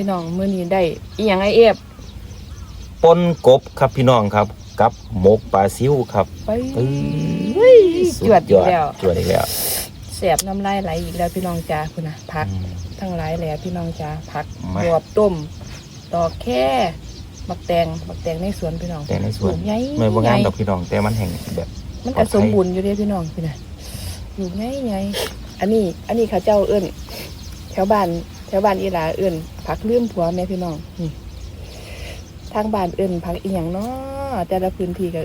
พี่น้องมื้อนี้ได้อีหยังไอเอฟปนกบครับพี่น้องครับ กับหมกปลาซิวครับไปเอ้ยจวดอีกแล้วจวดอีกแล้วแสบน้ำลายไหลอีกแล้วพี่น้องจ้าคุณนะผักอืมทั้งหลายแหละพี่น้องจ้าผักมาบวบต้มดอกแค่บักแตงบักแตงในสวนพี่น้องแต่ในสวนปลูกใหญ่ไม่ว่างานใหญ่ดอกพี่น้องแต่มันแห่งแบบ มันก็สมบูรณ์อยู่เด้พี่น้องพี่นะอยู่ไงไงอันนี้ อันนี้เข้าเจ้าเอิ้นแถวบ้านแถวบ้านอีหลาเอิ้น ผักลืมผัวแม่พี่น้องนี่ทางบ้านเอิ้นผักอีหยังเนาะแต่ละพื้นที่ก็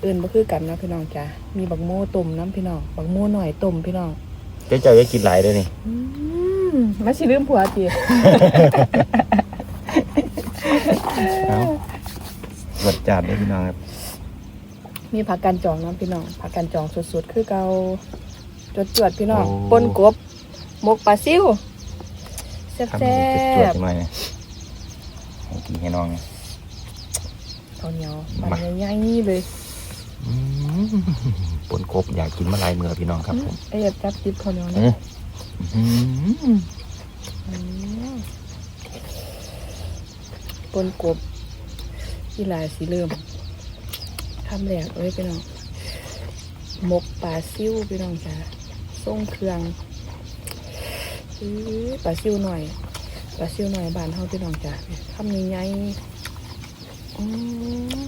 เอิ้นบ่คือกันนะพี่น้องจ้ามีบักโม่ต้มน้ำพี่น้องบักโม่หน่อยต้มพี่น้องเจ้าเจ้าจะกินหลายเลยนี่อืมมาสิลืมผัวจีเอาหวัดจานเลยพี่น้องครับมีผักกันจองน้ำพี่น้องผักกันจองสดๆคือเกาจดจวดๆพี่น้องโอ้ปนกบหมกปลาซิว แซ่ทำให้จวดบๆหน่อยนะให้กินให้น้องนะๆข้าวเหนียวมันมาใหญ่ๆนี่เลยอืมปนกบอยากกินมาหลายมือพี่น้องครับผมไอ้เอ็บจับจิบข้าวเหนียวอืนะมอืมอืมปนกบที่ลายสีเริ่มทำแหลกเอ้ยพี่น้องหมกปลาซิวพี่น้องจ้าส่งเครื่องอื้อ ปลาซิวหน่อยปลาซิวหน่อยบานเฮาพี่น้องจ้าทำยังไงอืม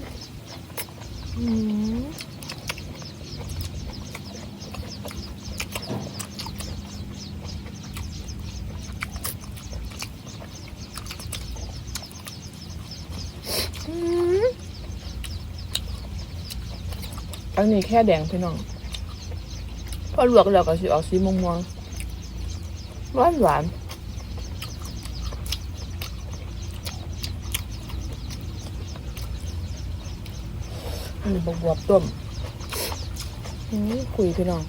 อืมอืมอันนี้แค่แดงพี่น้อง พอลวกแล้วก็สิออกสีม่วงๆ หวานหวานอันนี้บวบวบต้มอืมคุยพี่น้อง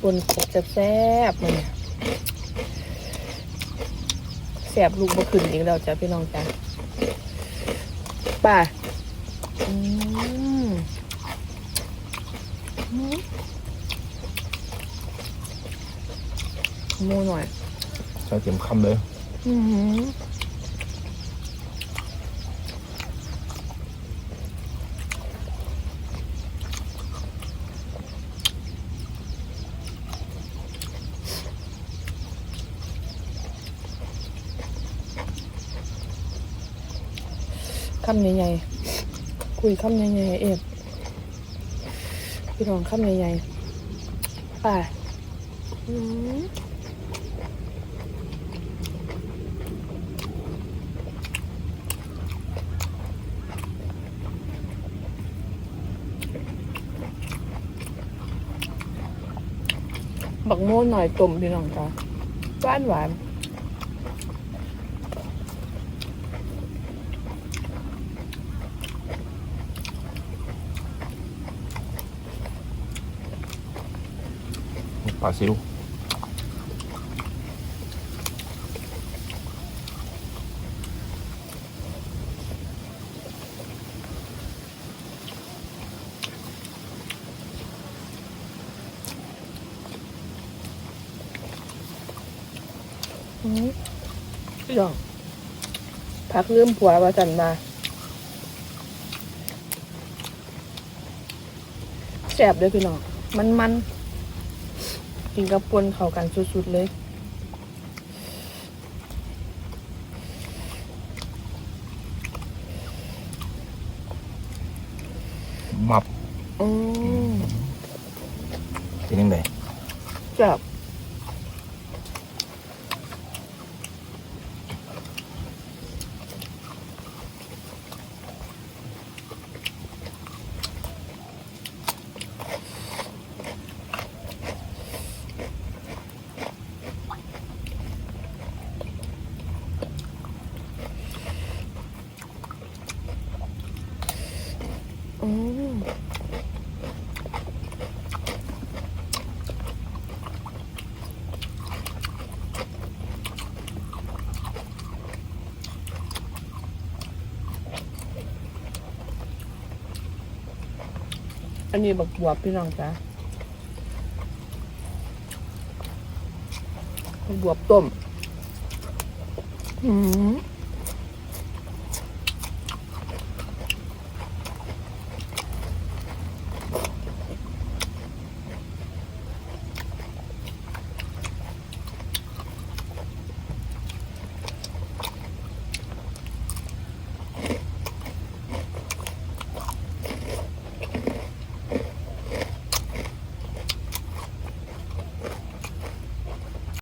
ปนกบแซ่บเลยแซ่บลูกบ่ขึ้นอีกแล้วจ้ะพี่น้องจ้ะป่าอืม ห มูหน่อยใส่เต็มคำเลย อือหือคำใหญ่ๆคุยคำใหญ่ๆเอฟพี่น้องคำใหญ่ๆไป่าอื บักโม่หน่อยตุ่มพี่น้องจ้าหวานหวานปลาซิว อืมพี่น้องพักเริ่มผัวว่าจันมาแสบเลยพี่น้อง มันมันๆกินกับปนเข้ากันสุดๆเลยมับอืมเป็นยังไงแซ่บ อันนี้บักบวบพี่น้องจ้ะบักบวบต้ม อืม